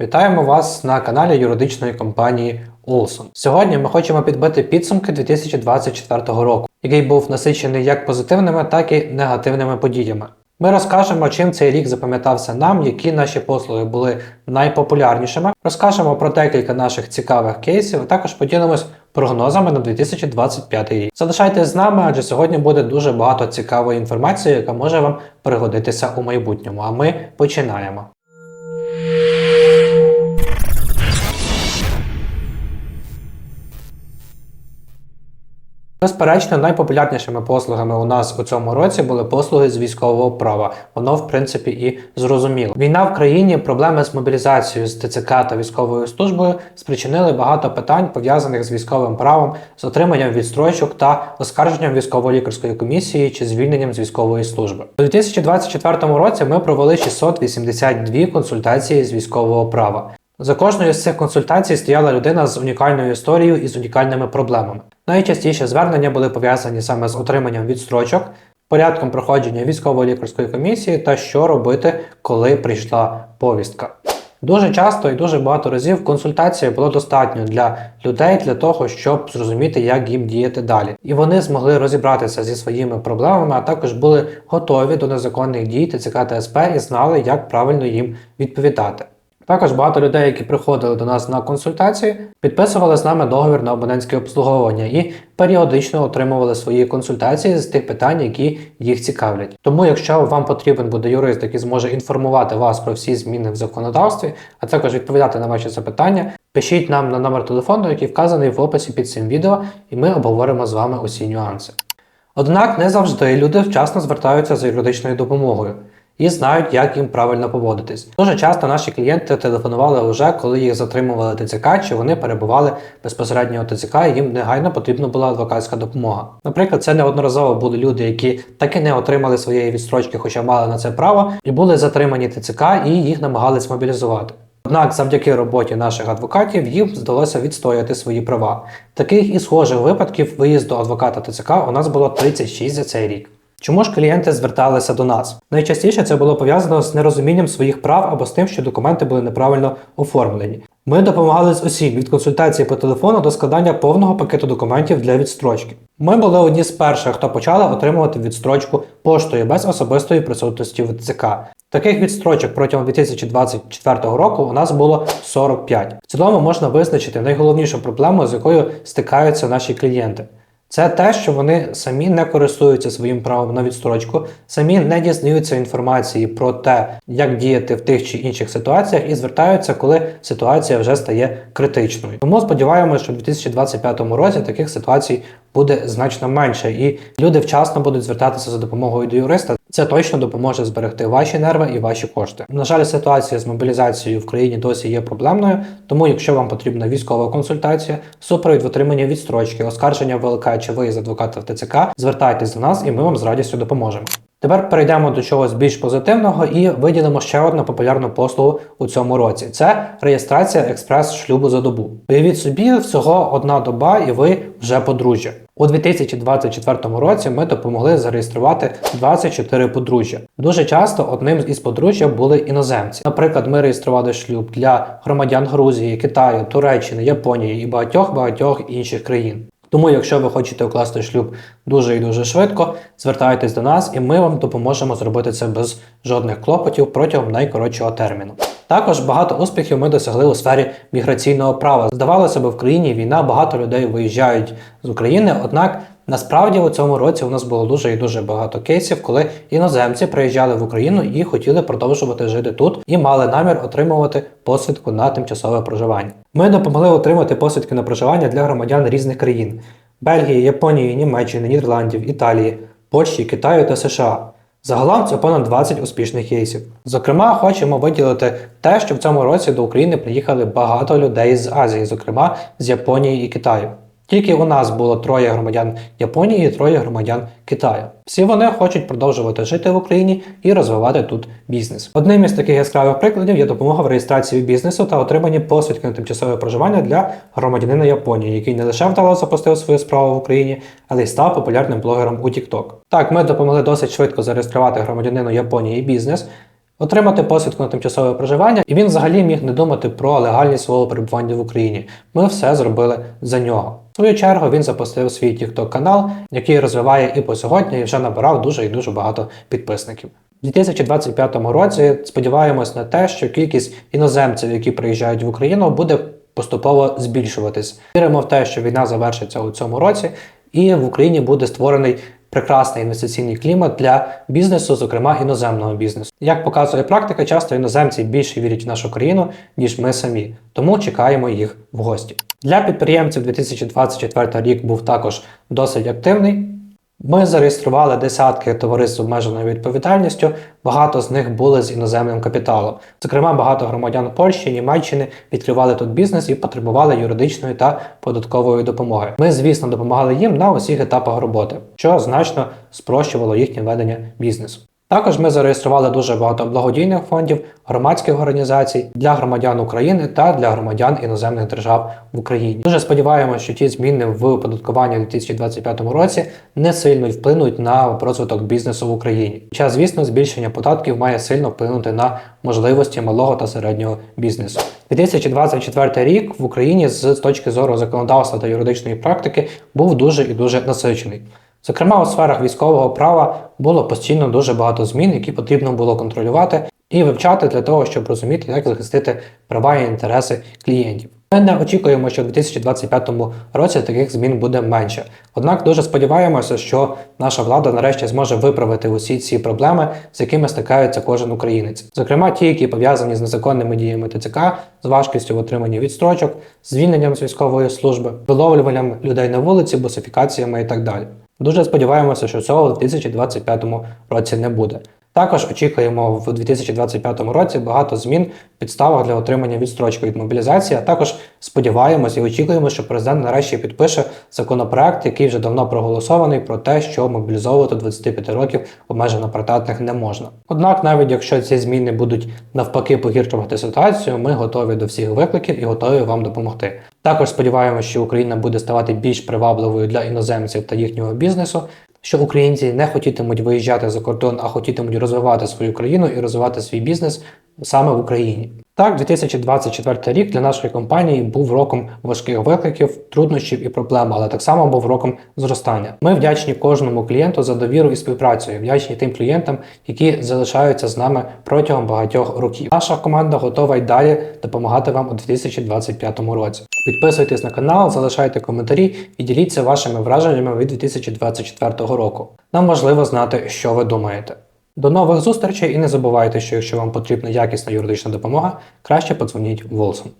Вітаємо вас на каналі юридичної компанії Олсон. Сьогодні ми хочемо підбити підсумки 2024 року, який був насичений як позитивними, так і негативними подіями. Ми розкажемо, чим цей рік запам'ятався нам, які наші послуги були найпопулярнішими. Розкажемо про декілька наших цікавих кейсів, а також поділимось прогнозами на 2025 рік. Залишайтесь з нами, адже сьогодні буде дуже багато цікавої інформації, яка може вам пригодитися у майбутньому. А ми починаємо. Безперечно, найпопулярнішими послугами у нас у цьому році були послуги з військового права. Воно, в принципі, і зрозуміло. Війна в країні, проблеми з мобілізацією з ТЦК та військовою службою спричинили багато питань, пов'язаних з військовим правом, з отриманням відстрочок та оскарженням військово-лікарської комісії чи звільненням з військової служби. У 2024 році ми провели 682 консультації з військового права. За кожною з цих консультацій стояла людина з унікальною історією і з унікальними проблемами. Найчастіше звернення були пов'язані саме з отриманням відстрочок, порядком проходження військово-лікарської комісії та що робити, коли прийшла повістка. Дуже часто і дуже багато разів консультації було достатньо для людей для того, щоб зрозуміти, як їм діяти далі. І вони змогли розібратися зі своїми проблемами, а також були готові до незаконних дій ТЦК та СП і знали, як правильно їм відповідати. Також багато людей, які приходили до нас на консультації, підписували з нами договір на абонентське обслуговування і періодично отримували свої консультації з тих питань, які їх цікавлять. Тому, якщо вам потрібен буде юрист, який зможе інформувати вас про всі зміни в законодавстві, а також відповідати на ваші запитання, пишіть нам на номер телефону, який вказаний в описі під цим відео, і ми обговоримо з вами усі нюанси. Однак не завжди люди вчасно звертаються за юридичною допомогою і знають, як їм правильно поводитись. Дуже часто наші клієнти телефонували вже, коли їх затримували ТЦК, чи вони перебували безпосередньо у ТЦК, і їм негайно потрібна була адвокатська допомога. Наприклад, це неодноразово були люди, які так і не отримали своєї відстрочки, хоча мали на це право, і були затримані ТЦК, і їх намагались мобілізувати. Однак, завдяки роботі наших адвокатів їм вдалося відстояти свої права. Таких і схожих випадків виїзду адвоката ТЦК у нас було 36 за цей рік. Чому ж клієнти зверталися до нас? Найчастіше це було пов'язано з нерозумінням своїх прав або з тим, що документи були неправильно оформлені. Ми допомагали з усім від консультації по телефону до складання повного пакету документів для відстрочки. Ми були одні з перших, хто почали отримувати відстрочку поштою без особистої присутності в ТЦК. Таких відстрочок протягом 2024 року у нас було 45. В цілому можна визначити найголовнішу проблему, з якою стикаються наші клієнти. Це те, що вони самі не користуються своїм правом на відстрочку, самі не дізнаються інформації про те, як діяти в тих чи інших ситуаціях, і звертаються, коли ситуація вже стає критичною. Тому сподіваємося, що в 2025 році таких ситуацій буде значно менше, і люди вчасно будуть звертатися за допомогою до юриста. Це точно допоможе зберегти ваші нерви і ваші кошти. На жаль, ситуація з мобілізацією в країні досі є проблемною, тому якщо вам потрібна військова консультація, супровід в отриманні відстрочки, оскарження ВЛК чи виїзд адвоката в ТЦК, звертайтесь до нас і ми вам з радістю допоможемо. Тепер перейдемо до чогось більш позитивного і виділимо ще одну популярну послугу у цьому році: це реєстрація експрес-шлюбу за добу. Уявіть собі, всього одна доба, і ви вже подружжя. У 2024 році ми допомогли зареєструвати 24 подружжя. Дуже часто одним із подружжя були іноземці. Наприклад, ми реєстрували шлюб для громадян Грузії, Китаю, Туреччини, Японії і багатьох багатьох інших країн. Тому, якщо ви хочете укласти шлюб дуже і дуже швидко, звертайтесь до нас, і ми вам допоможемо зробити це без жодних клопотів протягом найкоротшого терміну. Також багато успіхів ми досягли у сфері міграційного права. Здавалося б, в країні війна, багато людей виїжджають з України. Однак насправді у цьому році у нас було дуже і дуже багато кейсів, коли іноземці приїжджали в Україну і хотіли продовжувати жити тут, і мали намір отримувати посвідку на тимчасове проживання. Ми допомогли отримати посвідки на проживання для громадян різних країн: Бельгії, Японії, Німеччини, Нідерландів, Італії, Польщі, Китаю та США. Загалом це понад 20 успішних кейсів. Зокрема, хочемо виділити те, що в цьому році до України приїхали багато людей з Азії, зокрема з Японії і Китаю. Тільки у нас було троє громадян Японії і троє громадян Китаю. Всі вони хочуть продовжувати жити в Україні і розвивати тут бізнес. Одним із таких яскравих прикладів є допомога в реєстрації бізнесу та отриманні посвідки на тимчасове проживання для громадянина Японії, який не лише вдало запустив свою справу в Україні, але й став популярним блогером у TikTok. Так, ми допомогли досить швидко зареєструвати громадянину Японії бізнес. Отримати посвідку на тимчасове проживання, і він взагалі міг не думати про легальність свого перебування в Україні. Ми все зробили за нього. В свою чергу він запустив свій TikTok канал, який розвиває і по сьогодні, і вже набирав дуже і дуже багато підписників. У 2025 році сподіваємось на те, що кількість іноземців, які приїжджають в Україну, буде поступово збільшуватись. Віримо в те, що війна завершиться у цьому році, і в Україні буде створений прекрасний інвестиційний клімат для бізнесу, зокрема іноземного бізнесу. Як показує практика, часто іноземці більше вірять в нашу країну, ніж ми самі. Тому чекаємо їх в гості. Для підприємців 2024 рік був також досить активний. Ми зареєстрували десятки товариств з обмеженою відповідальністю, багато з них були з іноземним капіталом. Зокрема, багато громадян Польщі, Німеччини відкривали тут бізнес і потребували юридичної та податкової допомоги. Ми, звісно, допомагали їм на усіх етапах роботи, що значно спрощувало їхнє ведення бізнесу. Також ми зареєстрували дуже багато благодійних фондів, громадських організацій для громадян України та для громадян іноземних держав в Україні. Дуже сподіваємося, що ті зміни в оподаткуванні у 2025 році не сильно вплинуть на розвиток бізнесу в Україні. Хоча, звісно, збільшення податків має сильно вплинути на можливості малого та середнього бізнесу. 2024 рік в Україні з точки зору законодавства та юридичної практики був дуже і дуже насичений. Зокрема, у сферах військового права було постійно дуже багато змін, які потрібно було контролювати і вивчати для того, щоб розуміти, як захистити права і інтереси клієнтів. Ми не очікуємо, що в 2025 році таких змін буде менше. Однак дуже сподіваємося, що наша влада нарешті зможе виправити усі ці проблеми, з якими стикається кожен українець. Зокрема, ті, які пов'язані з незаконними діями ТЦК, з важкістю в отриманні відстрочок, звільненням з військової служби, виловлюванням людей на вулиці, босифікаціями і так далі. Дуже сподіваємося, що цього в 2025 році не буде. Також очікуємо в 2025 році багато змін в підставах для отримання відстрочки від мобілізації. А також сподіваємось і очікуємо, що президент нарешті підпише законопроект, який вже давно проголосований, про те, що мобілізовувати 25 років обмежено придатних не можна. Однак, навіть якщо ці зміни будуть навпаки погіршувати ситуацію, ми готові до всіх викликів і готові вам допомогти. Також сподіваємося, що Україна буде ставати більш привабливою для іноземців та їхнього бізнесу, що українці не хотітимуть виїжджати за кордон, а хотітимуть розвивати свою країну і розвивати свій бізнес саме в Україні. Так, 2024 рік для нашої компанії був роком важких викликів, труднощів і проблем, але так само був роком зростання. Ми вдячні кожному клієнту за довіру і співпрацю, вдячні тим клієнтам, які залишаються з нами протягом багатьох років. Наша команда готова й далі допомагати вам у 2025 році. Підписуйтесь на канал, залишайте коментарі і діліться вашими враженнями від 2024 року. Нам важливо знати, що ви думаєте. До нових зустрічей і не забувайте, що якщо вам потрібна якісна юридична допомога, краще подзвоніть Волсон.